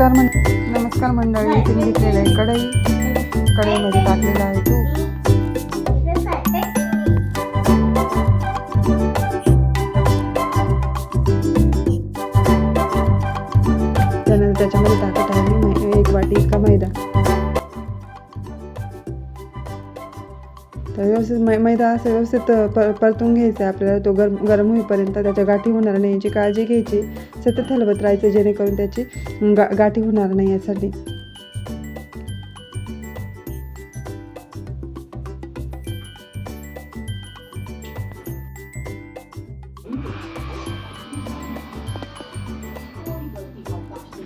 नमस्कार मं नमस्कार मंडळी इथे घेतलेलं आहे कढई. कढईमध्ये टाकलेला आहे तू त्यानंतर त्याच्यामध्ये टाकत आहे एक वाटी इतका मैदा. तर व्यवस्थित मै मैदा असं व्यवस्थित पर परतून घ्यायचा आहे आपल्याला. तो गरम गरम होईपर्यंत त्याच्या गाठी होणार नाही याची काळजी घ्यायची. सतत हलवत राहायचं जेणेकरून त्याची गा गाठी होणार नाही यासाठी.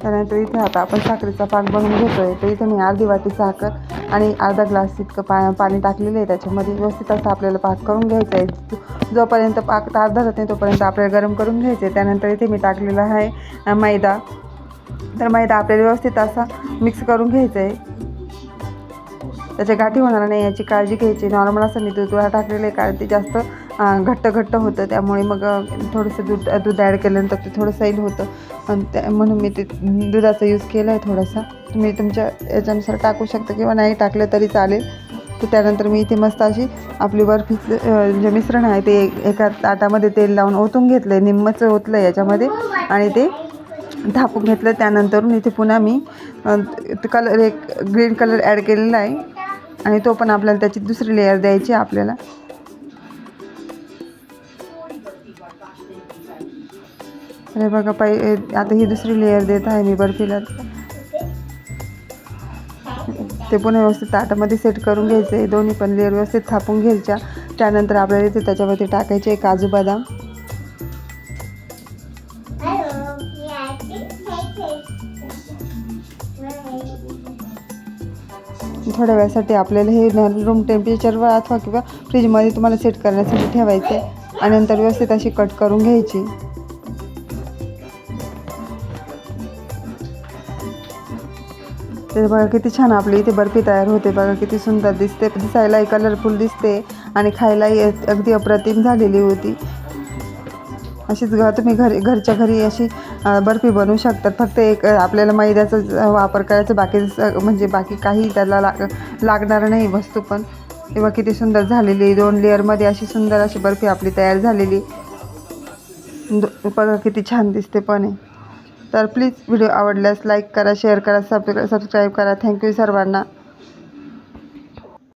त्यानंतर इथे आता आपण साखरेचा पाक बनवून घेतोय. तर इथे मी अर्धी वाटी साखर आणि अर्धा ग्लास इतकं पा पाणी टाकलेलं आहे. त्याच्यामध्ये व्यवस्थित असं आपल्याला पाक करून घ्यायचा आहे. जोपर्यंत पाक अर्धा जात नाही तोपर्यंत आपल्याला गरम करून घ्यायचं आहे. त्यानंतर इथे मी टाकलेला आहे मैदा. तर मैदा आपल्याला व्यवस्थित असा मिक्स करून घ्यायचा आहे. त्याच्या गाठी होणार नाही याची काळजी घ्यायची. नॉर्मल असं मी दूध टाकलेलं आहे कारण ते जास्त घट्ट घट्ट होतं. त्यामुळे मग थोडंसं दूध दूध ॲड केल्यानंतर ते थोडं सैल होतं. आणि त्या म्हणून मी ते दुधाचा यूज केला आहे थोडासा. तुम्ही तुमच्या याच्यानुसार टाकू शकता किंवा नाही टाकलं तरी चालेल. तर त्यानंतर मी इथे मस्त अशी आपली बर्फीचं जे मिश्रण आहे ते एका ताटामध्ये तेल लावून ओतून घेतलं आहे निम्मच ओतलं आहे याच्यामध्ये. आणि ते थापून घेतलं. त्यानंतरून इथे पुन्हा मी कलर एक ग्रीन कलर ॲड केलेला आहे. आणि तो पण आपल्याला त्याची दुसरी लेअर द्यायची आपल्याला. अरे बघा पाय आता ही दुसरी लेअर देत आहे मी बर्फीला. ते पुन्हा व्यवस्थित ताटामध्ये सेट करून घ्यायचं. आहे दोन्ही पण लेअर व्यवस्थित थापून घ्यायच्या. त्यानंतर आपल्याला इथे त्याच्यावरती टाकायचे काजू बदाम. थोड्या वेळासाठी आपल्याला हे रूम टेम्परेचरवर अथवा किंवा फ्रीजमध्ये तुम्हाला सेट करण्यासाठी ठेवायचं आहे. आणि नंतर व्यवस्थित अशी कट करून घ्यायची. ते बघा किती छान आपली इथे बर्फी तयार होते बघा किती सुंदर दिसते दिसायलाही कलरफुल दिसते आणि खायलाही अगदी अप्रतिम झालेली होती. अशीच घ तुम्ही घरी घरच्या घरी अशी बर्फी बनवू शकतात फक्त एक आपल्याला मैद्याचा वापर करायचा बाकी म्हणजे बाकी काही त्याला लाग लागणार नाही वस्तू पण. तेव्हा किती सुंदर झालेली दोन लेअरमध्ये अशी सुंदर अशी बर्फी आपली तयार झालेली. बघा किती छान दिसते पण आहे तर प्लीज व्हिडिओ आवडल्यास लाईक करा शेअर करा सब सबस्क्राईब करा. थँक्यू सर्वांना.